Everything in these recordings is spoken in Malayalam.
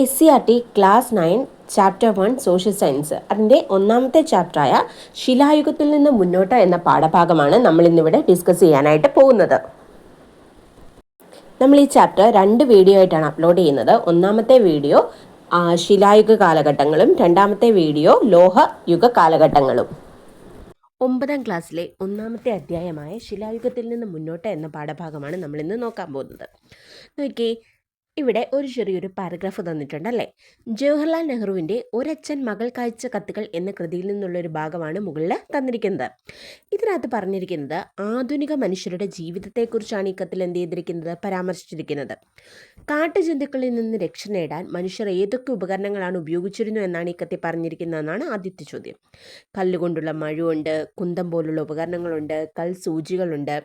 S C R T class nine chapter one social science അതിന്റെ ഒന്നാമത്തെ ചാപ്റ്ററായ ശിലായുഗത്തിൽ നിന്ന് മുന്നോട്ട് എന്ന പാഠഭാഗമാണ് നമ്മൾ ഇന്നിവിടെ ഡിസ്കസ് ചെയ്യാനായിട്ട് പോകുന്നത്. നമ്മൾ ഈ ചാപ്റ്റർ രണ്ട് വീഡിയോ ആയിട്ടാണ് അപ്ലോഡ് ചെയ്യുന്നത്. ഒന്നാമത്തെ വീഡിയോ ശിലായുഗ കാലഘട്ടങ്ങളും രണ്ടാമത്തെ വീഡിയോ ലോഹ യുഗ കാലഘട്ടങ്ങളും. ഒമ്പതാം ക്ലാസ്സിലെ ഒന്നാമത്തെ അധ്യായമായ ശിലായുഗത്തിൽ നിന്ന് മുന്നോട്ട് എന്ന പാഠഭാഗമാണ് നമ്മൾ ഇന്ന് നോക്കാൻ പോകുന്നത്. നോക്കിയേ ഇവിടെ ഒരു ചെറിയൊരു പാരഗ്രാഫ് തന്നിട്ടുണ്ടല്ലേ? ജവഹർലാൽ നെഹ്റുവിന്റെ ഒരച്ഛൻ മകൾ കാഴ്ച കത്തുകൾ എന്ന കൃതിയിൽ നിന്നുള്ളൊരു ഭാഗമാണ് മുകളിൽ തന്നിരിക്കുന്നത്. ഇതിനകത്ത് പറഞ്ഞിരിക്കുന്നത് ആധുനിക മനുഷ്യരുടെ ജീവിതത്തെക്കുറിച്ചാണ് ഈ കത്തിൽ എന്ത് ചെയ്തിരിക്കുന്നത്? പരാമർശിച്ചിരിക്കുന്നത്. കാട്ടുജന്തുക്കളിൽ നിന്ന് രക്ഷ നേടാൻ മനുഷ്യർ ഏതൊക്കെ ഉപകരണങ്ങളാണ് ഉപയോഗിച്ചിരുന്നു എന്നാണ് ഈ കത്തിൽ പറഞ്ഞിരിക്കുന്നതെന്നാണ് ആദ്യത്തെ ചോദ്യം. കല്ലുകൊണ്ടുള്ള മഴുണ്ട് കുന്തം പോലുള്ള ഉപകരണങ്ങളുണ്ട് കൽ സൂചികളുണ്ട്.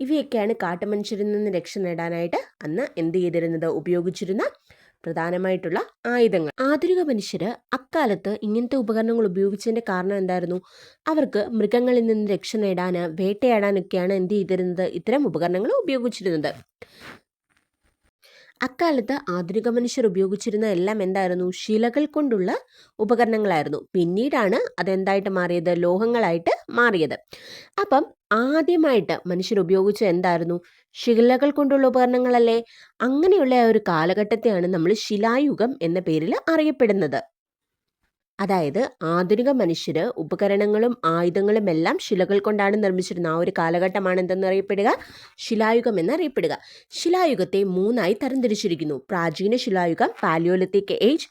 ഇവയൊക്കെയാണ് കാട്ടുമനുഷ്യരിൽ നിന്ന് രക്ഷ നേടാനായിട്ട് അന്ന് എന്ത് ചെയ്തിരുന്നത്? ഉപയോഗിച്ചിരുന്ന പ്രധാനമായിട്ടുള്ള ആയുധങ്ങൾ. ആധുനിക മനുഷ്യര് അക്കാലത്ത് ഇങ്ങനത്തെ ഉപകരണങ്ങൾ ഉപയോഗിച്ചതിന്റെ കാരണം എന്തായിരുന്നു? അവർക്ക് മൃഗങ്ങളിൽ നിന്ന് രക്ഷ നേടാൻ വേട്ടയാടാനൊക്കെയാണ് എന്ത് ചെയ്തിരുന്നത്? ഇത്തരം ഉപകരണങ്ങൾ ഉപയോഗിച്ചിരുന്നത്. അക്കാലത്ത് ആധുനിക മനുഷ്യർ ഉപയോഗിച്ചിരുന്ന എല്ലാം എന്തായിരുന്നു? ശിലകൾ കൊണ്ടുള്ള ഉപകരണങ്ങളായിരുന്നു. പിന്നീടാണ് അതെന്തായിട്ട് മാറിയത്? ലോഹങ്ങളായിട്ട് മാറിയത്. അപ്പം ആദ്യമായിട്ട് മനുഷ്യർ ഉപയോഗിച്ച എന്തായിരുന്നു? ശിലകൾ കൊണ്ടുള്ള ഉപകരണങ്ങളല്ലേ? അങ്ങനെയുള്ള ഒരു കാലഘട്ടത്തെയാണ് നമ്മൾ ശിലായുഗം എന്ന പേരിൽ അറിയപ്പെടുന്നത്. അതായത് ആധുനിക മനുഷ്യർ ഉപകരണങ്ങളും ആയുധങ്ങളും എല്ലാം ശിലകൾ കൊണ്ടാണ് നിർമ്മിച്ചിരുന്നത്. ആ ഒരു കാലഘട്ടമാണ് എന്തെന്ന് അറിയപ്പെടുക? ശിലായുഗം എന്നറിയപ്പെടുക ശിലായുഗത്തെ മൂന്നായി തരംതിരിച്ചിരിക്കുന്നു. പ്രാചീന ശിലായുഗം പാലിയോലിത്തിക് ഏജ്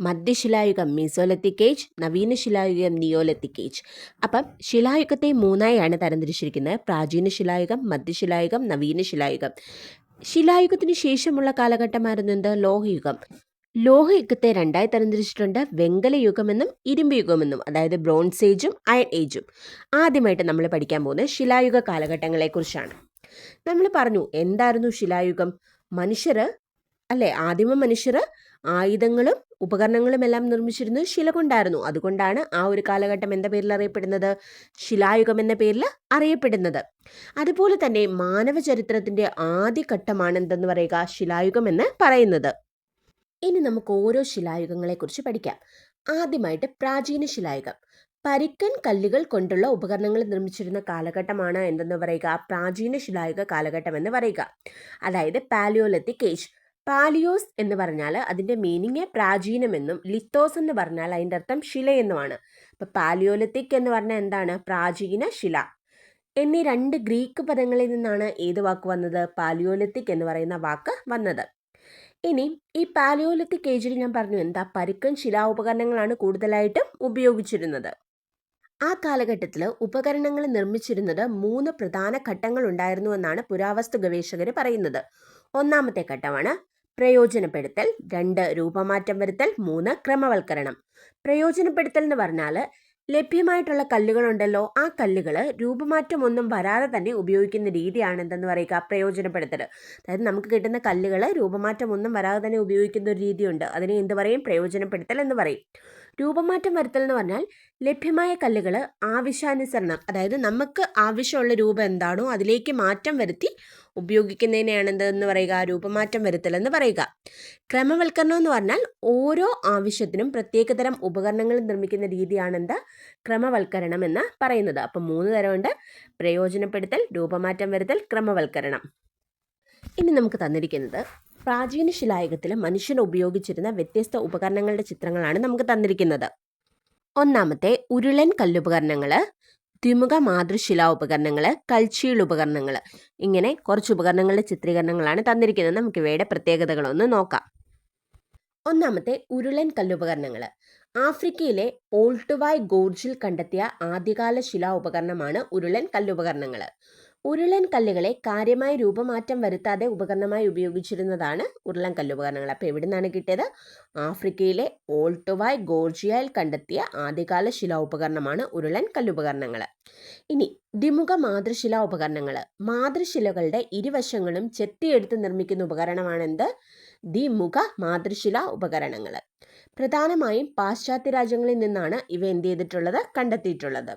മധ്യശിലായുഗം മീസോലത്തിക് ഏജ് നവീന ശിലായുഗം നിയോലത്തിക് ഏജ് അപ്പം ശിലായുഗത്തെ മൂന്നായാണ് തരംതിരിച്ചിരിക്കുന്നത്. പ്രാചീന ശിലായുഗം മധ്യശിലായുഗം നവീന ശിലായുഗം ശിലായുഗത്തിന് ശേഷമുള്ള കാലഘട്ടമായിരുന്നു എന്ത്? ലോഹയുഗം. ലോഹയുഗത്തെ രണ്ടായി തരംതിരിച്ചിട്ടുണ്ട്. വെങ്കല യുഗമെന്നും ഇരുമ്പ് യുഗമെന്നും അതായത് ബ്രോൺസ് ഏജും അയൺ ഏജും ആദ്യമായിട്ട് നമ്മൾ പഠിക്കാൻ പോകുന്നത് ശിലായുഗ കാലഘട്ടങ്ങളെക്കുറിച്ചാണ്. നമ്മൾ പറഞ്ഞു എന്തായിരുന്നു ശിലായുഗം? മനുഷ്യർ അല്ലേ? ആദിമ മനുഷ്യർ ആയുധങ്ങളും ഉപകരണങ്ങളും എല്ലാം നിർമ്മിച്ചിരുന്നത് ശില കൊണ്ടായിരുന്നു അതുകൊണ്ടാണ് ആ ഒരു കാലഘട്ടം എന്ന പേരിൽ അറിയപ്പെടുന്നത്. ശിലായുഗം എന്ന പേരിൽ അറിയപ്പെടുന്നത്. അതുപോലെ തന്നെ മാനവ ചരിത്രത്തിന്റെ ആദ്യ ഘട്ടമാണ് എന്തെന്ന് പറയുക? ശിലായുഗം എന്ന് പറയുന്നത്. ഇനി നമുക്ക് ഓരോ ശിലായുഗങ്ങളെക്കുറിച്ച് പഠിക്കാം. ആദ്യമായിട്ട് പ്രാചീന ശിലായുഗം. പരിക്കൻ കല്ലുകൾ കൊണ്ടുള്ള ഉപകരണങ്ങൾ നിർമ്മിച്ചിരുന്ന കാലഘട്ടമാണ് എന്തെന്ന് പറയുക? പ്രാചീന ശിലായുഗ കാലഘട്ടം എന്ന് പറയുക. അതായത് പാലിയോലത്തിക് ഏജ് പാലിയോസ് എന്ന് പറഞ്ഞാൽ അതിന്റെ മീനിങ് പ്രാചീനമെന്നും ലിത്തോസ് എന്ന് പറഞ്ഞാൽ അതിന്റെ അർത്ഥം ശിലയെന്നുമാണ് അപ്പം പാലിയോലത്തിക് എന്ന് പറഞ്ഞാൽ എന്താണ്? പ്രാചീന ശില. എന്നീ രണ്ട് ഗ്രീക്ക് പദങ്ങളിൽ നിന്നാണ് ഏത് വാക്ക് വന്നത്? പാലിയോലത്തിക് എന്ന് പറയുന്ന വാക്ക് വന്നത്. ഇനി ഈ പാലിയോലിത്തിക് ഏജിൽ ഞാൻ പറഞ്ഞു എന്താ? പരുക്കൻ ശിലാ ഉപകരണങ്ങളാണ് കൂടുതലായിട്ടും ഉപയോഗിച്ചിരുന്നത്. ആ കാലഘട്ടത്തിൽ ഉപകരണങ്ങൾ നിർമ്മിച്ചിരുന്നത് മൂന്ന് പ്രധാന ഘട്ടങ്ങൾ ഉണ്ടായിരുന്നു എന്നാണ് പുരാവസ്തു ഗവേഷകർ പറയുന്നത്. ഒന്നാമത്തെ ഘട്ടമാണ് പ്രയോജനപ്പെടുത്തൽ രണ്ട് രൂപമാറ്റം വരുത്തൽ മൂന്ന് ക്രമവൽക്കരണം. പ്രയോജനപ്പെടുത്തൽ എന്ന് പറഞ്ഞാൽ ലഭ്യമായിട്ടുള്ള കല്ലുകളുണ്ടല്ലോ ആ കല്ലുകൾ രൂപമാറ്റം ഒന്നും വരാതെ തന്നെ ഉപയോഗിക്കുന്ന രീതിയാണ് എന്തെന്ന് പറയുക പ്രയോജനപ്പെടുത്തൽ അതായത് നമുക്ക് കിട്ടുന്ന കല്ലുകൾ രൂപമാറ്റം ഒന്നും വരാതെ തന്നെ ഉപയോഗിക്കുന്ന ഒരു രീതിയുണ്ട്. അതിനെ എന്ത് പറയും? പ്രയോജനപ്പെടുത്തൽ എന്ന് പറയും. രൂപമാറ്റം വരുത്തൽ എന്ന് പറഞ്ഞാൽ ലഭ്യമായ കല്ലുകൾ ആവശ്യാനുസരണം അതായത് നമുക്ക് ആവശ്യമുള്ള രൂപം എന്താണോ അതിലേക്ക് മാറ്റം വരുത്തി ഉപയോഗിക്കുന്നതിനെയാണ് എന്തെന്ന് പറയുക രൂപമാറ്റം വരുത്തൽ എന്ന് പറയുക. ക്രമവൽക്കരണം എന്ന് പറഞ്ഞാൽ ഓരോ ആവശ്യത്തിനും പ്രത്യേകതരം ഉപകരണങ്ങൾ നിർമ്മിക്കുന്ന രീതിയാണ് എന്ത് ക്രമവൽക്കരണം എന്ന് പറയുന്നത്. അപ്പം മൂന്ന് തരമുണ്ട്. പ്രയോജനപ്പെടുത്തൽ രൂപമാറ്റം വരുത്തൽ ക്രമവൽക്കരണം. ഇനി നമുക്ക് തന്നിരിക്കുന്നത് പ്രാചീന ശിലായുഗത്തിൽ മനുഷ്യൻ ഉപയോഗിച്ചിരുന്ന വ്യത്യസ്ത ഉപകരണങ്ങളുടെ ചിത്രങ്ങളാണ് നമുക്ക് തന്നിരിക്കുന്നത്. ഒന്നാമത്തെ ഉരുളൻ കല്ലുപകരണങ്ങൾ ദ്വിമുഖ മാതൃശിലാ ഉപകരണങ്ങൾ കൽച്ചീൾ ഉപകരണങ്ങൾ ഇങ്ങനെ കുറച്ച് ഉപകരണങ്ങളുടെ ചിത്രീകരണങ്ങളാണ് തന്നിരിക്കുന്നത്. നമുക്ക് ഇവയുടെ പ്രത്യേകതകളൊന്ന് നോക്കാം. ഒന്നാമത്തെ ഉരുളൻ കല്ലുപകരണങ്ങൾ ആഫ്രിക്കയിലെ ഓൾട്ടുവായ് ഗോർജിൽ കണ്ടെത്തിയ ആദ്യകാല ശിലാ ഉപകരണമാണ് ഉരുളൻ കല്ലുപകരണങ്ങൾ ഉരുളൻ കല്ലുകളെ കാര്യമായ രൂപമാറ്റം വരുത്താതെ ഉപകരണമായി ഉപയോഗിച്ചിരുന്നതാണ് ഉരുളൻ കല്ലുപകരണങ്ങൾ അപ്പോൾ എവിടെ നിന്നാണ് കിട്ടിയത്? ആഫ്രിക്കയിലെ ഓൾട്ടുവായ് ഗോർജിയയിൽ കണ്ടെത്തിയ ആദ്യകാല ശിലാ ഉപകരണമാണ് ഉരുളൻ കല്ലുപകരണങ്ങൾ ഇനി ദ്വിമുഖ മാതൃശിലാ ഉപകരണങ്ങൾ. മാതൃശിലകളുടെ ഇരുവശങ്ങളും ചെത്തിയെടുത്ത് നിർമ്മിക്കുന്ന ഉപകരണമാണെന്ത്? ദ്വിമുഖ മാതൃശിലാ ഉപകരണങ്ങൾ. പ്രധാനമായും പാശ്ചാത്യ രാജ്യങ്ങളിൽ നിന്നാണ് ഇവ എന്ത് ചെയ്തിട്ടുള്ളത്? കണ്ടെത്തിയിട്ടുള്ളത്.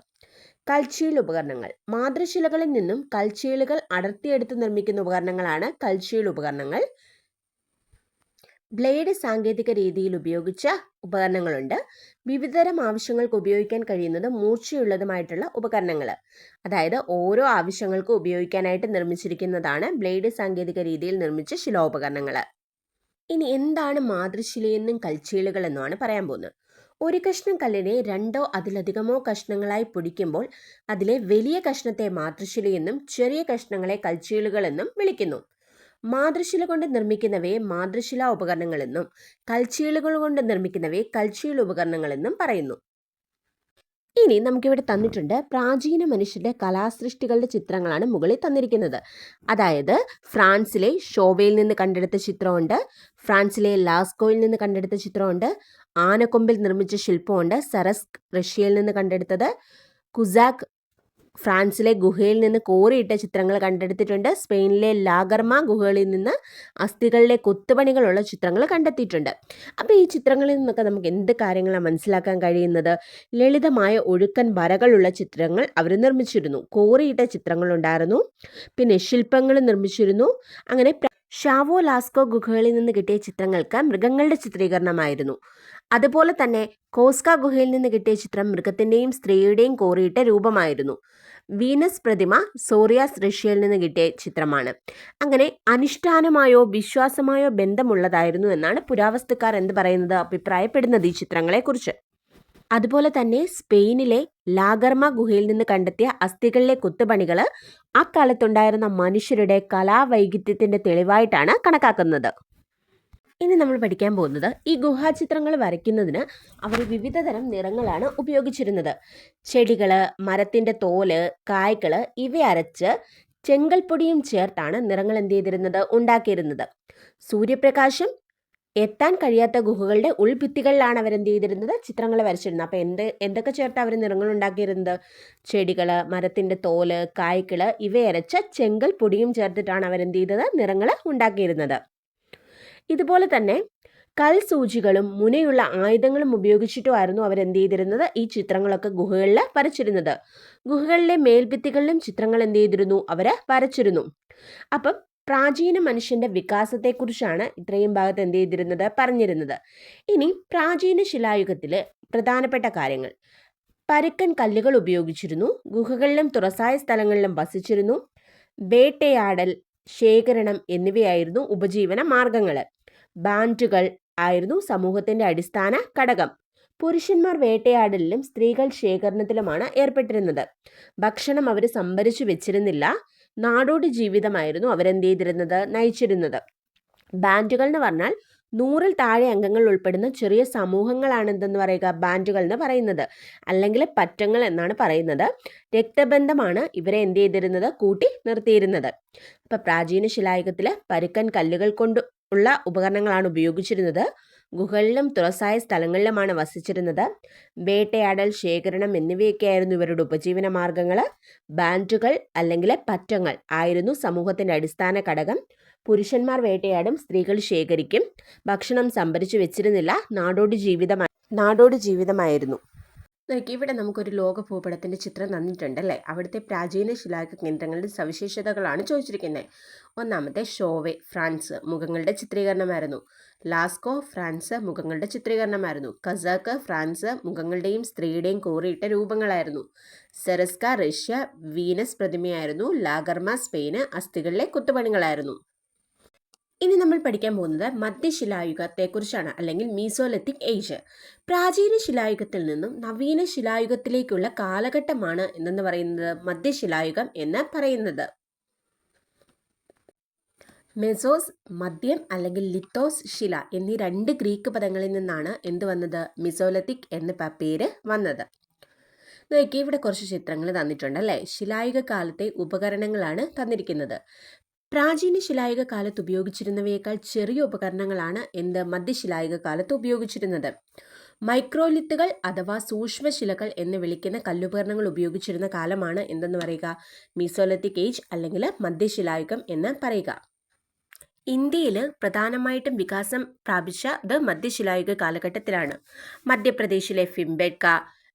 കൽച്ചീൽ ഉപകരണങ്ങൾ. മാതൃശിലകളിൽ നിന്നും കൽച്ചീലുകൾ അടർത്തിയെടുത്ത് നിർമ്മിക്കുന്ന ഉപകരണങ്ങളാണ് കൽച്ചീൽ ഉപകരണങ്ങൾ. ബ്ലേഡ് സാങ്കേതിക രീതിയിൽ ഉപയോഗിച്ച ഉപകരണങ്ങളുണ്ട്. വിവിധതരം ആവശ്യങ്ങൾക്ക് ഉപയോഗിക്കാൻ കഴിയുന്നത് മൂർച്ചയുള്ളതുമായിട്ടുള്ള ഉപകരണങ്ങൾ. അതായത് ഓരോ ആവശ്യങ്ങൾക്കും ഉപയോഗിക്കാനായിട്ട് നിർമ്മിച്ചിരിക്കുന്നതാണ് ബ്ലേഡ് സാങ്കേതിക രീതിയിൽ നിർമ്മിച്ച ശിലോപകരണങ്ങൾ ഇനി എന്താണ് മാതൃശിലയെന്നും കൽച്ചീലുകൾ എന്നുമാണ് പറയാൻ പോകുന്നത്. ഒരു കഷ്ണം കല്ലിനെ രണ്ടോ അതിലധികമോ കഷ്ണങ്ങളായി പൊടിക്കുമ്പോൾ അതിലെ വലിയ കഷ്ണത്തെ മാതൃശിലയെന്നും ചെറിയ കഷ്ണങ്ങളെ കൽച്ചീളുകളെന്നും വിളിക്കുന്നു. മാതൃശില കൊണ്ട് നിർമ്മിക്കുന്നവയെ മാതൃശില ഉപകരണങ്ങളെന്നും കൽച്ചീളുകൾ കൊണ്ട് നിർമ്മിക്കുന്നവയെ കൽച്ചീൽ ഉപകരണങ്ങളെന്നും പറയുന്നു. ഇനി നമുക്കിവിടെ തന്നിട്ടുണ്ട് പ്രാചീന മനുഷ്യരുടെ കലാസൃഷ്ടികളുടെ ചിത്രങ്ങളാണ് മുകളിൽ തന്നിരിക്കുന്നത്. അതായത് ഫ്രാൻസിലെ ഷോവയിൽ നിന്ന് കണ്ടെടുത്ത ചിത്രമുണ്ട് ഫ്രാൻസിലെ ലാസ്കോയിൽ നിന്ന് കണ്ടെടുത്ത ചിത്രമുണ്ട് ആനക്കൊമ്പിൽ നിർമ്മിച്ച ശില്പമുണ്ട് സറസ്ക് റഷ്യയിൽ നിന്ന് കണ്ടെടുത്തത് കുസാക്ക് ഫ്രാൻസിലെ ഗുഹയിൽ നിന്ന് കോറിയിട്ട ചിത്രങ്ങൾ കണ്ടെടുത്തിട്ടുണ്ട്. സ്പെയിനിലെ ലാഗർമ ഗുഹകളിൽ നിന്ന് അസ്ഥികളിലെ കൊത്തുപണികളുള്ള ചിത്രങ്ങൾ കണ്ടെത്തിയിട്ടുണ്ട്. അപ്പോൾ ഈ ചിത്രങ്ങളിൽ നിന്നൊക്കെ നമുക്ക് എന്ത് കാര്യങ്ങളാണ് മനസ്സിലാക്കാൻ കഴിയുന്നത്? ലളിതമായ ഒഴുക്കൻ വരകളുള്ള ചിത്രങ്ങൾ അവർ നിർമ്മിച്ചിരുന്നു. കോറിയിട്ട ചിത്രങ്ങളുണ്ടായിരുന്നു പിന്നെ ശില്പങ്ങൾ നിർമ്മിച്ചിരുന്നു. അങ്ങനെ ഷാവോ ലാസ്കോ ഗുഹകളിൽ നിന്ന് കിട്ടിയ ചിത്രങ്ങൾക്ക് മൃഗങ്ങളുടെ ചിത്രീകരണമായിരുന്നു. അതുപോലെ തന്നെ കോസ്ക ഗുഹയിൽ നിന്ന് കിട്ടിയ ചിത്രം മൃഗത്തിന്റെയും സ്ത്രീയുടെയും കോറിയിട്ട രൂപമായിരുന്നു. വീനസ് പ്രതിമ സോറിയാസ് റഷ്യയിൽ നിന്ന് കിട്ടിയ ചിത്രമാണ്. അങ്ങനെ അനുഷ്ഠാനമായോ വിശ്വാസമായോ ബന്ധമുള്ളതായിരുന്നു എന്നാണ് പുരാവസ്തുക്കാർ എന്ത് പറയുന്നത് അഭിപ്രായപ്പെടുന്നത് ഈ ചിത്രങ്ങളെക്കുറിച്ച്. അതുപോലെ തന്നെ സ്പെയിനിലെ ലാഗർമ ഗുഹയിൽ നിന്ന് കണ്ടെത്തിയ അസ്ഥികളിലെ കുത്തുപണികൾ അക്കാലത്തുണ്ടായിരുന്ന മനുഷ്യരുടെ കലാവൈവിധ്യത്തിന്റെ തെളിവായിട്ടാണ് കണക്കാക്കുന്നത്. ഇനി നമ്മൾ പഠിക്കാൻ പോകുന്നത് ഈ ഗുഹാചിത്രങ്ങൾ വരയ്ക്കുന്നതിന് അവർ വിവിധ തരം നിറങ്ങളാണ് ഉപയോഗിച്ചിരുന്നത്. ചെടികൾ മരത്തിന്റെ തോൽ കായ്കൾ ഇവ അരച്ച് ചെങ്കൽപ്പൊടിയും ചേർത്താണ് നിറങ്ങൾ എന്ത് ചെയ്തിരുന്നത്? ഉണ്ടാക്കിയിരുന്നത്. സൂര്യപ്രകാശം എത്താൻ കഴിയാത്ത ഗുഹകളുടെ ഉൾഭിത്തികളിലാണ് അവർ എന്ത് ചെയ്തിരുന്നത്? ചിത്രങ്ങൾ വരച്ചിരുന്നത്. അപ്പോൾ എന്ത് എന്തൊക്കെ ചേർത്ത് അവർ നിറങ്ങൾ ഉണ്ടാക്കിയിരുന്നത്? ചെടികൾ മരത്തിന്റെ തോൽ കായ്കൾ ഇവയരച്ച ചെങ്കൽ പൊടിയും ചേർത്തിട്ടാണ് അവർ എന്ത് ചെയ്തത്? നിറങ്ങൾ ഉണ്ടാക്കിയിരുന്നത്. ഇതുപോലെ തന്നെ കൽസൂചികളും മുനയുള്ള ആയുധങ്ങളും ഉപയോഗിച്ചിട്ടുമായിരുന്നു എന്ത് ചെയ്തിരുന്നത്? ഈ ചിത്രങ്ങളൊക്കെ ഗുഹകളിൽ വരച്ചിരുന്നത്. ഗുഹകളിലെ മേൽഭിത്തികളിലും ചിത്രങ്ങൾ എന്ത് ചെയ്തിരുന്നു? അവർ വരച്ചിരുന്നു. അപ്പം പ്രാചീന മനുഷ്യന്റെ വികാസത്തെക്കുറിച്ചാണ് ഇത്രയും ഭാഗത്ത് എന്ത് ചെയ്തിരുന്നത്? പറഞ്ഞിരുന്നത്. ഇനി പ്രാചീന ശിലായുഗത്തിലെ പ്രധാനപ്പെട്ട കാര്യങ്ങൾ. പരുക്കൻ കല്ലുകൾ ഉപയോഗിച്ചിരുന്നു. ഗുഹകളിലും തുറസായ സ്ഥലങ്ങളിലും വസിച്ചിരുന്നു. വേട്ടയാടൽ ശേഖരണം എന്നിവയായിരുന്നു ഉപജീവന മാർഗങ്ങൾ ബാൻഡുകൾ ആയിരുന്നു സമൂഹത്തിന്റെ അടിസ്ഥാന ഘടകം. പുരുഷന്മാർ വേട്ടയാടലിലും സ്ത്രീകൾ ശേഖരണത്തിലുമാണ് ഏർപ്പെട്ടിരുന്നത്. ഭക്ഷണം അവർ സംഭരിച്ചു വെച്ചിരുന്നില്ല. നാടോടി ജീവിതമായിരുന്നു അവരെന്ത് ചെയ്തിരുന്നത്? നയിച്ചിരുന്നത്. ബാൻഡുകൾ എന്ന് പറഞ്ഞാൽ നൂറിൽ താഴെ അംഗങ്ങൾ ഉൾപ്പെടുന്ന ചെറിയ സമൂഹങ്ങളാണ് എന്തെന്ന് പറയുക? ബാൻഡുകൾ എന്ന് പറയുന്നത്. അല്ലെങ്കിൽ പറ്റങ്ങൾ എന്നാണ് പറയുന്നത്. രക്തബന്ധമാണ് ഇവരെ എന്ത് ചെയ്തിരുന്നത്? കൂട്ടി നിർത്തിയിരുന്നത്. അപ്പം പ്രാചീന ശിലായുഗത്തിൽ പരുക്കൻ കല്ലുകൾ കൊണ്ട് ഉള്ള ഉപകരണങ്ങളാണ് ഉപയോഗിച്ചിരുന്നത്. ഗുഹകളിലും തുറസായ സ്ഥലങ്ങളിലുമാണ് വസിച്ചിരുന്നത്. വേട്ടയാടൽ ശേഖരണം എന്നിവയൊക്കെയായിരുന്നു ഇവരുടെ ഉപജീവന മാർഗങ്ങൾ ബാൻഡുകൾ അല്ലെങ്കിൽ പറ്റങ്ങൾ ആയിരുന്നു സമൂഹത്തിന്റെ അടിസ്ഥാന ഘടകം. പുരുഷന്മാർ വേട്ടയാടും സ്ത്രീകൾ ശേഖരിക്കും. ഭക്ഷണം സംഭരിച്ചു വെച്ചിരുന്നില്ല. നാടോടി ജീവിതമായി നാടോടി ജീവിതമായിരുന്നു. നോക്കി ഇവിടെ നമുക്കൊരു ലോക ഭൂപടത്തിന്റെ ചിത്രം തന്നിട്ടുണ്ട് അല്ലേ അവിടുത്തെ പ്രാചീന ശിലായുഗ കേന്ദ്രങ്ങളുടെ സവിശേഷതകളാണ് ചോദിച്ചിരിക്കുന്നത് ഒന്നാമത്തെ ഷോവെ ഫ്രാൻസ് മുഖങ്ങളുടെ ചിത്രീകരണമായിരുന്നു. ലാസ്കോ ഫ്രാൻസ് മുഖങ്ങളുടെ ചിത്രീകരണമായിരുന്നു. കസാക്ക് ഫ്രാൻസ് മുഖങ്ങളുടെയും സ്ത്രീയുടെയും കോറിയിട്ട രൂപങ്ങളായിരുന്നു. സെറസ്ക റഷ്യ വീനസ് പ്രതിമയായിരുന്നു. ലാഗർമ സ്പെയിന് അസ്ഥികളിലെ കുത്തുപണികളായിരുന്നു. ഇനി നമ്മൾ പഠിക്കാൻ പോകുന്നത് മധ്യശിലായുഗത്തെക്കുറിച്ചാണ് അല്ലെങ്കിൽ മീസോലത്തിക് ഏജ് പ്രാചീന ശിലായുഗത്തിൽ നിന്നും നവീന ശിലായുഗത്തിലേക്കുള്ള കാലഘട്ടമാണ് എന്നു പറയുന്നത്? മധ്യശിലായുഗം എന്ന് പറയുന്നത്. മെസോസ് മദ്യം അല്ലെങ്കിൽ ലിത്തോസ് ശില എന്നീ രണ്ട് ഗ്രീക്ക് പദങ്ങളിൽ നിന്നാണ് എന്ത് വന്നത്? മിസോലത്തിക് എന്ന പേര് വന്നത്. നോക്കി ഇവിടെ കുറച്ച് ചിത്രങ്ങൾ തന്നിട്ടുണ്ട് അല്ലേ? ശിലായുഗ കാലത്തെ ഉപകരണങ്ങളാണ് തന്നിരിക്കുന്നത്. പ്രാചീന ശിലായുഗ കാലത്ത് ഉപയോഗിച്ചിരുന്നവയേക്കാൾ ചെറിയ ഉപകരണങ്ങളാണ് എന്ത് മധ്യശിലായുഗ കാലത്ത് ഉപയോഗിച്ചിരുന്നത്. മൈക്രോലിത്തുകൾ അഥവാ സൂക്ഷ്മശിലകൾ എന്ന് വിളിക്കുന്ന കല്ലുപകരണങ്ങൾ ഉപയോഗിച്ചിരുന്ന കാലമാണ് എന്തെന്ന് പറയുക? മീസോലത്തിക് ഏജ് അല്ലെങ്കിൽ മധ്യശിലായുഗം എന്ന് പറയുക. ഇന്ത്യയിൽ പ്രധാനമായിട്ടും വികാസം പ്രാപിച്ചത് മധ്യശിലായുഗ കാലഘട്ടത്തിലാണ് മധ്യപ്രദേശിലെ ഫിംബെഡ്ക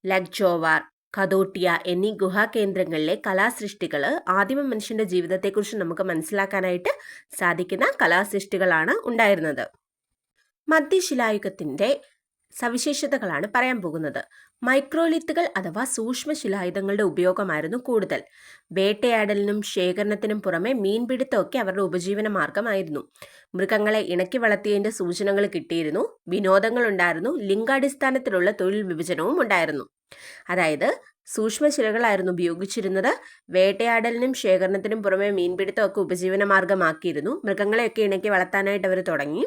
ലഗ്ജോവാർ കതോട്ടിയ എന്നീ ഗുഹാകേന്ദ്രങ്ങളിലെ കലാസൃഷ്ടികൾ ആദിമ മനുഷ്യന്റെ ജീവിതത്തെക്കുറിച്ച് നമുക്ക് മനസ്സിലാക്കാനായിട്ട് സാധിക്കുന്ന കലാസൃഷ്ടികളാണ് ഉണ്ടായിരുന്നത്. മധ്യശിലായുഗത്തിന്റെ സവിശേഷതകളാണ് പറയാൻ പോകുന്നത്. മൈക്രോലിത്തുകൾ അഥവാ സൂക്ഷ്മ ശിലായുധങ്ങളുടെ ഉപയോഗമായിരുന്നു കൂടുതൽ. വേട്ടയാടലിനും ശേഖരണത്തിനും പുറമെ മീൻപിടുത്തമൊക്കെ അവരുടെ ഉപജീവന മാർഗമായിരുന്നു മൃഗങ്ങളെ ഇണക്കി വളർത്തിയതിന്റെ സൂചനകൾ കിട്ടിയിരുന്നു. വിനോദങ്ങളുണ്ടായിരുന്നു. ലിംഗാടിസ്ഥാനത്തിലുള്ള തൊഴിൽ വിഭജനവും ഉണ്ടായിരുന്നു. അതായത് സൂക്ഷ്മശിലകളായിരുന്നു ഉപയോഗിച്ചിരുന്നത്. വേട്ടയാടലിനും ശേഖരണത്തിനും പുറമെ മീൻപിടുത്തമൊക്കെ ഉപജീവന മാർഗമാക്കിയിരുന്നു മൃഗങ്ങളെയൊക്കെ ഇണക്കി വളർത്താനായിട്ട് അവർ തുടങ്ങി.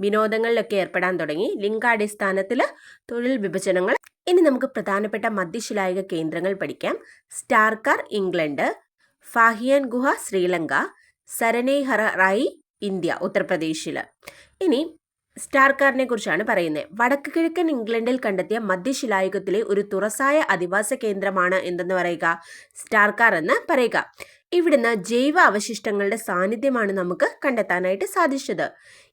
വിനോദങ്ങളിലൊക്കെ ഏർപ്പെടാൻ തുടങ്ങി. ലിംഗാടിസ്ഥാനത്തിൽ തൊഴിൽ വിഭജനങ്ങൾ. ഇനി നമുക്ക് പ്രധാനപ്പെട്ട മധ്യശിലായിക കേന്ദ്രങ്ങൾ പഠിക്കാം. സ്റ്റാർക്കാർ ഇംഗ്ലണ്ട്. ഫാഹിയൻ ഗുഹ ശ്രീലങ്ക. സരനേഹറ റായി ഇന്ത്യ ഉത്തർപ്രദേശിൽ ഇനി സ്റ്റാർക്കാറിനെ കുറിച്ചാണ് പറയുന്നത്. വടക്ക് കിഴക്കൻ ഇംഗ്ലണ്ടിൽ കണ്ടെത്തിയ മധ്യശിലായുഗത്തിലെ ഒരു തുറസായ അധിവാസ കേന്ദ്രമാണ് എന്തെന്ന് പറയുക? സ്റ്റാർക്കാർ എന്ന് പറയുക. ഇവിടുന്ന് ജൈവ അവശിഷ്ടങ്ങളുടെ സാന്നിധ്യമാണ് നമുക്ക് കണ്ടെത്താനായിട്ട് സാധിച്ചത്.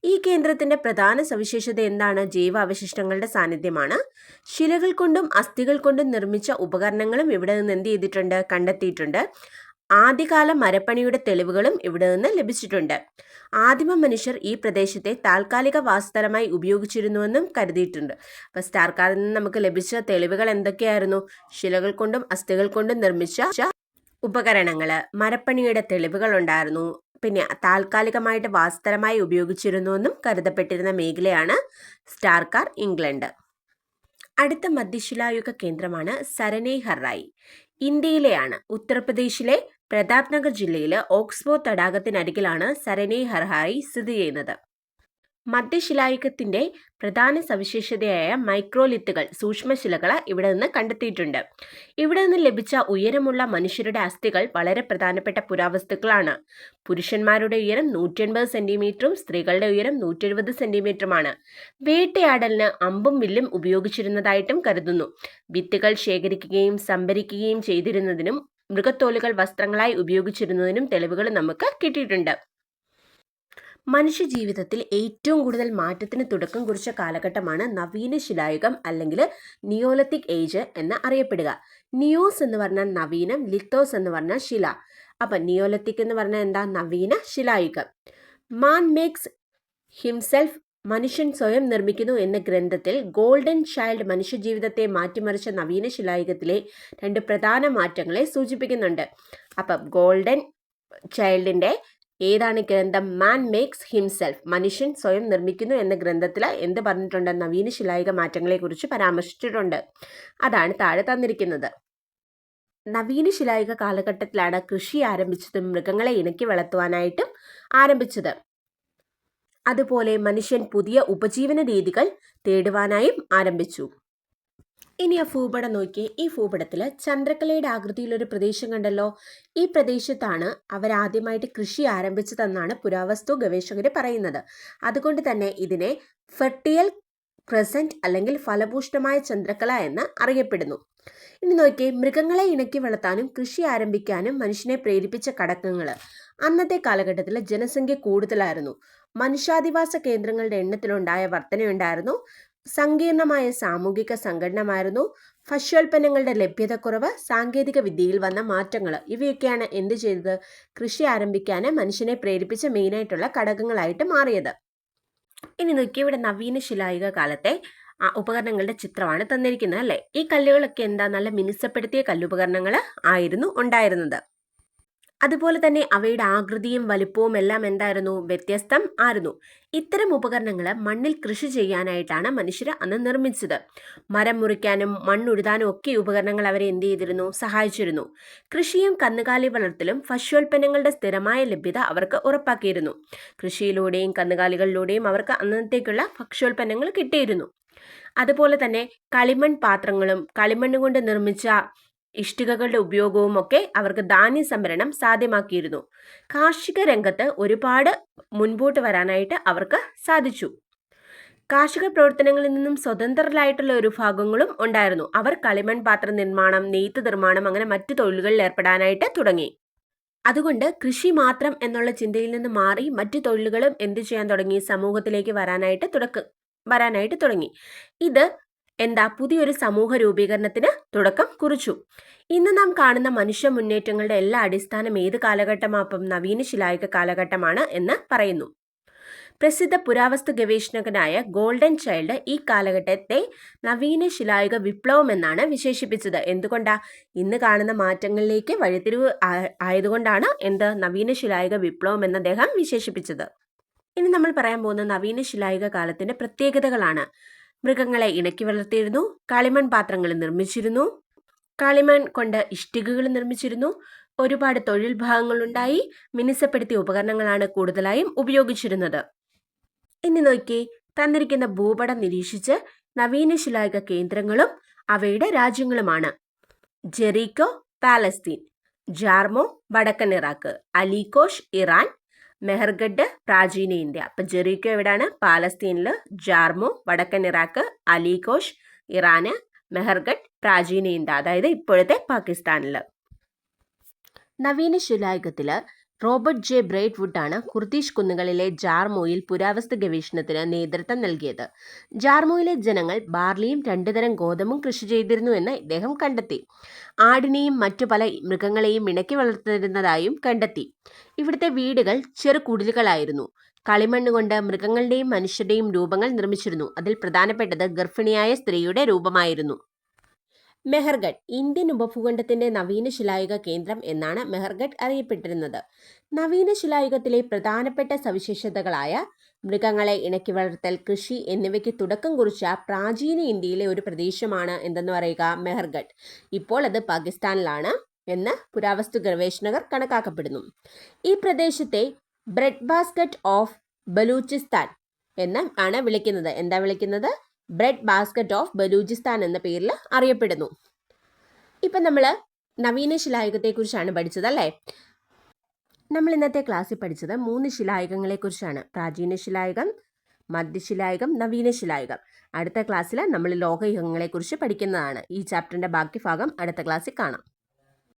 ഈ കേന്ദ്രത്തിന്റെ പ്രധാന സവിശേഷത എന്താണ്? ജൈവ അവശിഷ്ടങ്ങളുടെ സാന്നിധ്യമാണ്. ശിലകൾ കൊണ്ടും അസ്ഥികൾ കൊണ്ടും നിർമ്മിച്ച ഉപകരണങ്ങളും ഇവിടെ നിന്ന് എന്ത് ചെയ്തിട്ടുണ്ട്? കണ്ടെത്തിയിട്ടുണ്ട്. ആദ്യകാല മരപ്പണിയുടെ തെളിവുകളും ഇവിടെ നിന്ന് ലഭിച്ചിട്ടുണ്ട്. ആദിമ മനുഷ്യർ ഈ പ്രദേശത്തെ താൽക്കാലിക വാസസ്ഥലമായി ഉപയോഗിച്ചിരുന്നുവെന്നും കരുതിയിട്ടുണ്ട്. അപ്പോൾ സ്റ്റാർക്കാറിൽ നിന്ന് നമുക്ക് ലഭിച്ച തെളിവുകൾ എന്തൊക്കെയായിരുന്നു? ശിലകൾ കൊണ്ടും അസ്ഥികൾ കൊണ്ടും നിർമ്മിച്ച ഉപകരണങ്ങൾ മരപ്പണിയുടെ തെളിവുകൾ ഉണ്ടായിരുന്നു. പിന്നെ താൽക്കാലികമായിട്ട് വാസസ്ഥലമായി ഉപയോഗിച്ചിരുന്നുവെന്നും കരുതപ്പെട്ടിരുന്ന മേഖലയാണ് സ്റ്റാർക്കാർ ഇംഗ്ലണ്ട്. അടുത്ത മധ്യശിലായുഗ കേന്ദ്രമാണ് സരനൈ ഹറായി ഇന്ത്യയിലെയാണ് ഉത്തർപ്രദേശിലെ പ്രതാപ് നഗർ ജില്ലയിലെ ഓക്സ്ബോ തടാകത്തിനരികിലാണ് സരനേ ഹർഹായി സ്ഥിതി ചെയ്യുന്നത്. മധ്യശിലായുഗത്തിന്റെ പ്രധാന സവിശേഷതയായ മൈക്രോലിത്തുകൾ സൂക്ഷ്മശിലകൾ ഇവിടെ നിന്ന് കണ്ടെത്തിയിട്ടുണ്ട്. ഇവിടെ നിന്ന് ലഭിച്ച ഉയരമുള്ള മനുഷ്യരുടെ അസ്ഥികൾ വളരെ പ്രധാനപ്പെട്ട പുരാവസ്തുക്കളാണ്. പുരുഷന്മാരുടെ ഉയരം നൂറ്റി എൺപത് സെന്റിമീറ്ററും സ്ത്രീകളുടെ ഉയരം നൂറ്റി എഴുപത് സെന്റിമീറ്ററുമാണ്. വേട്ടയാടലിന് അമ്പും വില്ലും ഉപയോഗിച്ചിരുന്നതായിട്ടും കരുതുന്നു. വിത്തുകൾ ശേഖരിക്കുകയും സംഭരിക്കുകയും ചെയ്തിരുന്നതിനും മൃഗത്തോലുകൾ വസ്ത്രങ്ങളായി ഉപയോഗിച്ചിരുന്നതിനും തെളിവുകൾ നമുക്ക് കിട്ടിയിട്ടുണ്ട്. മനുഷ്യ ജീവിതത്തിൽ ഏറ്റവും കൂടുതൽ മാറ്റത്തിന് തുടക്കം കുറിച്ച കാലഘട്ടമാണ് നവീന ശിലായുഗം അല്ലെങ്കിൽ നിയോലത്തിക് ഏജ് എന്ന് അറിയപ്പെടുക. നിയോസ് എന്ന് പറഞ്ഞാൽ നവീനം ലിത്തോസ് എന്ന് പറഞ്ഞാൽ ശില. അപ്പം നിയോലത്തിക് എന്ന് പറഞ്ഞാൽ എന്താ? നവീന ശിലായുഗം. മാൻ മേക്സ് ഹിംസെൽഫ് മനുഷ്യൻ സ്വയം നിർമ്മിക്കുന്നു എന്ന ഗ്രന്ഥത്തിൽ ഗോൾഡൻ ചൈൽഡ് മനുഷ്യജീവിതത്തെ മാറ്റിമറിച്ച നവീന ശിലായുഗത്തിലെ രണ്ട് പ്രധാന മാറ്റങ്ങളെ സൂചിപ്പിക്കുന്നുണ്ട്. അപ്പം ഗോൾഡൻ ചൈൽഡിന്റെ ഏതാണ് ഗ്രന്ഥം? മാൻ മേക്സ് ഹിംസെൽഫ് മനുഷ്യൻ സ്വയം നിർമ്മിക്കുന്നു എന്ന ഗ്രന്ഥത്തിൽ എന്ത് പറഞ്ഞിട്ടുണ്ട്? നവീന ശിലായുഗ മാറ്റങ്ങളെക്കുറിച്ച് പരാമർശിച്ചിട്ടുണ്ട്. അതാണ് താഴെ തന്നിരിക്കുന്നത്. നവീന ശിലായുഗ കാലഘട്ടത്തിലാണ് കൃഷി ആരംഭിച്ചതും മൃഗങ്ങളെ ഇണക്കി വളർത്തുവാനായിട്ടും ആരംഭിച്ചത്. അതുപോലെ മനുഷ്യൻ പുതിയ ഉപജീവന രീതികൾ തേടുവാനായും ആരംഭിച്ചു. ഇനി ആ ഭൂപടം നോക്കി. ഈ ഭൂപടത്തിൽ ചന്ദ്രക്കലയുടെ ആകൃതിയിലൊരു പ്രദേശം കണ്ടല്ലോ. ഈ പ്രദേശത്താണ് അവരാദ്യമായിട്ട് കൃഷി ആരംഭിച്ചതെന്നാണ് പുരാവസ്തു ഗവേഷകർ പറയുന്നത്. അതുകൊണ്ട് തന്നെ ഇതിനെ ഫെർട്ടിയൽ ക്രസന്റ് അല്ലെങ്കിൽ ഫലഭൂഷ്ടമായ ചന്ദ്രക്കല എന്ന് അറിയപ്പെടുന്നു. ഇനി നോക്കി. മൃഗങ്ങളെ ഇണക്കി വളർത്താനും കൃഷി ആരംഭിക്കാനും മനുഷ്യനെ പ്രേരിപ്പിച്ച ഘടകങ്ങൾ അന്നത്തെ കാലഘട്ടത്തിൽ ജനസംഖ്യ കൂടുതലായിരുന്നു. മനുഷ്യാധിവാസ കേന്ദ്രങ്ങളുടെ എണ്ണത്തിലുണ്ടായ വർധനയുണ്ടായിരുന്നു. സങ്കീർണമായ സാമൂഹിക സംഘടനമായിരുന്നു. ഭക്ഷ്യോൽപ്പന്നങ്ങളുടെ ലഭ്യതക്കുറവ് സാങ്കേതിക വിദ്യയിൽ വന്ന മാറ്റങ്ങൾ ഇവയൊക്കെയാണ് എന്ത് ചെയ്തത്? കൃഷി ആരംഭിക്കാൻ മനുഷ്യനെ പ്രേരിപ്പിച്ച മെയിനായിട്ടുള്ള ഘടകങ്ങളായിട്ട് മാറിയത്. ഇനി നോക്കി ഇവിടെ നവീന ശിലായുഗ കാലത്തെ ഉപകരണങ്ങളുടെ ചിത്രമാണ് തന്നിരിക്കുന്നത് അല്ലേ? ഈ കല്ലുകളൊക്കെ എന്താ? നല്ല മിനുസപ്പെടുത്തിയ കല്ലുപകരണങ്ങൾ ആയിരുന്നു ഉണ്ടായിരുന്നത്. അതുപോലെ തന്നെ അവയുടെ ആകൃതിയും വലുപ്പവും എല്ലാം എന്തായിരുന്നു? വ്യത്യസ്തം ആയിരുന്നു. ഇത്തരം ഉപകരണങ്ങൾ മണ്ണിൽ കൃഷി ചെയ്യാനായിട്ടാണ് മനുഷ്യർ അന്ന് നിർമ്മിച്ചത്. മരം മുറിക്കാനും മണ്ണുഴുതാനും ഒക്കെ ഉപകരണങ്ങൾ അവരെ എന്ത് ചെയ്തിരുന്നു? സഹായിച്ചിരുന്നു. കൃഷിയും കന്നുകാലി വളർത്തലും ഭക്ഷ്യോൽപ്പന്നങ്ങളുടെ സ്ഥിരമായ ലഭ്യത അവർക്ക് ഉറപ്പാക്കിയിരുന്നു. കൃഷിയിലൂടെയും കന്നുകാലികളിലൂടെയും അവർക്ക് അന്നത്തേക്കുള്ള ഭക്ഷ്യോൽപ്പന്നങ്ങൾ കിട്ടിയിരുന്നു. അതുപോലെ തന്നെ കളിമൺ പാത്രങ്ങളും കളിമണ്ണ് കൊണ്ട് നിർമ്മിച്ച ഇഷ്ടികകളുടെ ഉപയോഗവും ഒക്കെ അവർക്ക് ധാന്യ സംഭരണം സാധ്യമാക്കിയിരുന്നു. കാർഷിക രംഗത്ത് ഒരുപാട് മുൻപോട്ട് വരാനായിട്ട് അവർക്ക് സാധിച്ചു. കാർഷിക പ്രവർത്തനങ്ങളിൽ നിന്നും സ്വതന്ത്രരായിട്ടുള്ള ഒരു ഭാഗങ്ങളും ഉണ്ടായിരുന്നു. അവർ കളിമൺ പാത്ര നിർമ്മാണം നെയ്ത്ത് നിർമ്മാണം അങ്ങനെ മറ്റു തൊഴിലുകളിൽ ഏർപ്പെടാനായിട്ട് തുടങ്ങി. അതുകൊണ്ട് കൃഷി മാത്രം എന്നുള്ള ചിന്തയിൽ നിന്ന് മാറി മറ്റു തൊഴിലുകളും എന്തു ചെയ്യാൻ തുടങ്ങി? സമൂഹത്തിലേക്ക് വരാനായിട്ട് തുടക്ക വരാനായിട്ട് തുടങ്ങി. ഇത് എന്താ പുതിയൊരു സമൂഹ രൂപീകരണത്തിന് തുടക്കം കുറിച്ചു. ഇന്ന് നാം കാണുന്ന മനുഷ്യ മുന്നേറ്റങ്ങളുടെ എല്ലാ അടിസ്ഥാനം ഏത് കാലഘട്ടമാപ്പം നവീന ശിലായുഗ കാലഘട്ടമാണ് എന്ന് പറയുന്നു. പ്രസിദ്ധ പുരാവസ്തു ഗവേഷകനായ ഗോൾഡൻ ചൈൽഡ് ഈ കാലഘട്ടത്തെ നവീന ശിലായുഗ വിപ്ലവം എന്നാണ് വിശേഷിപ്പിച്ചത്. എന്തുകൊണ്ടാ? ഇന്ന് കാണുന്ന മാറ്റങ്ങളിലേക്ക് വഴിത്തിരിവ് ആയതുകൊണ്ടാണ് എന്ത് നവീന ശിലായുഗ വിപ്ലവം എന്ന് അദ്ദേഹം വിശേഷിപ്പിച്ചത്. ഇനി നമ്മൾ പറയാൻ പോകുന്ന നവീന ശിലായുഗ കാലത്തിന്റെ പ്രത്യേകതകളാണ്. മൃഗങ്ങളെ ഇണക്കി വളർത്തിയിരുന്നു. കളിമൺ പാത്രങ്ങൾ നിർമ്മിച്ചിരുന്നു. കളിമൺ കൊണ്ട് ഇഷ്ടികകൾ നിർമ്മിച്ചിരുന്നു. ഒരുപാട് തൊഴിൽ ഭാഗങ്ങളുണ്ടായി. മിനുസപ്പെടുത്തിയ ഉപകരണങ്ങളാണ് കൂടുതലായും ഉപയോഗിച്ചിരുന്നത്. ഇനി നോക്കി. തന്നിരിക്കുന്ന ഭൂപടം നിരീക്ഷിച്ച് നവീന ശിലായുഗ കേന്ദ്രങ്ങളും അവയുടെ രാജ്യങ്ങളുമാണ്. ജെറീക്കോ പാലസ്തീൻ ജാർമോ വടക്കൻ Iraq Ali Kosh Iran Mehrgarh പ്രാചീന ഇന്ത്യ. അപ്പം ജെറീക്കോ എവിടെയാണ് പാലസ്തീനിൽ ജാർമു വടക്കൻ ഇറാഖ് അലിക്കോഷ് ഇറാന് മെഹർഗഡ് പ്രാചീന ഇന്ത്യ. അതായത് ഇപ്പോഴത്തെ പാകിസ്ഥാനിൽ നവീന ശിലായുഗത്തിൽ റോബർട്ട് ജെ. ബ്രൈറ്റ് വുഡാണ് കുർദീഷ് കുന്നുകളിലെ ജാർമോയിൽ പുരാവസ്തു ഗവേഷണത്തിന് നേതൃത്വം നൽകിയത്. ജാർമോയിലെ ജനങ്ങൾ ബാർലിയും രണ്ടുതരം ഗോതമ്പും കൃഷി ചെയ്തിരുന്നു എന്ന് ഇദ്ദേഹം കണ്ടെത്തി. ആടിനെയും മറ്റു പല മൃഗങ്ങളെയും ഇണക്കി വളർത്തിരുന്നതായും കണ്ടെത്തി. ഇവിടുത്തെ വീടുകൾ ചെറു കുടിലുകളായിരുന്നു. കളിമണ്ണ് കൊണ്ട് മൃഗങ്ങളുടെയും മനുഷ്യരുടെയും രൂപങ്ങൾ നിർമ്മിച്ചിരുന്നു. അതിൽ പ്രധാനപ്പെട്ടത് ഗർഭിണിയായ സ്ത്രീയുടെ രൂപമായിരുന്നു. മെഹർഗഡ് ഇന്ത്യൻ ഉപഭൂഖണ്ഡത്തിന്റെ നവീന ശിലായുഗ കേന്ദ്രം എന്നാണ് മെഹർഗഡ് അറിയപ്പെട്ടിരുന്നത്. നവീന ശിലായുഗത്തിലെ പ്രധാനപ്പെട്ട സവിശേഷതകളായ മൃഗങ്ങളെ ഇണക്കി വളർത്തൽ കൃഷി എന്നിവയ്ക്ക് തുടക്കം കുറിച്ച പ്രാചീന ഇന്ത്യയിലെ ഒരു പ്രദേശമാണ് എന്തെന്ന് പറയുക മെഹർഗഡ്. ഇപ്പോൾ അത് പാകിസ്ഥാനിലാണ് എന്ന് പുരാവസ്തു ഗവേഷകർ കണക്കാക്കപ്പെടുന്നു. ഈ പ്രദേശത്തെ ബ്രെഡ് ബാസ്ക്കറ്റ് ഓഫ് ബലൂചിസ്ഥാൻ എന്ന് ആണ് വിളിക്കുന്നത്. എന്താ വിളിക്കുന്നത്? ബ്രെഡ് ബാസ്ക്കറ്റ് ഓഫ് ബലൂചിസ്ഥാൻ എന്ന പേരിൽ അറിയപ്പെടുന്നു. ഇപ്പം നമ്മൾ നവീന ശിലായുഗത്തെക്കുറിച്ചാണ് പഠിച്ചത് അല്ലേ? നമ്മൾ ഇന്നത്തെ ക്ലാസ്സിൽ പഠിച്ചത് മൂന്ന് ശിലായുഗങ്ങളെക്കുറിച്ചാണ്. പ്രാചീന ശിലായുഗം മധ്യശിലായുഗം നവീന ശിലായുഗം. അടുത്ത ക്ലാസ്സിൽ നമ്മൾ ലോകയുഗങ്ങളെക്കുറിച്ച് പഠിക്കുന്നതാണ്. ഈ ചാപ്റ്ററിന്റെ ബാക്കി ഭാഗം അടുത്ത ക്ലാസ്സിൽ കാണാം.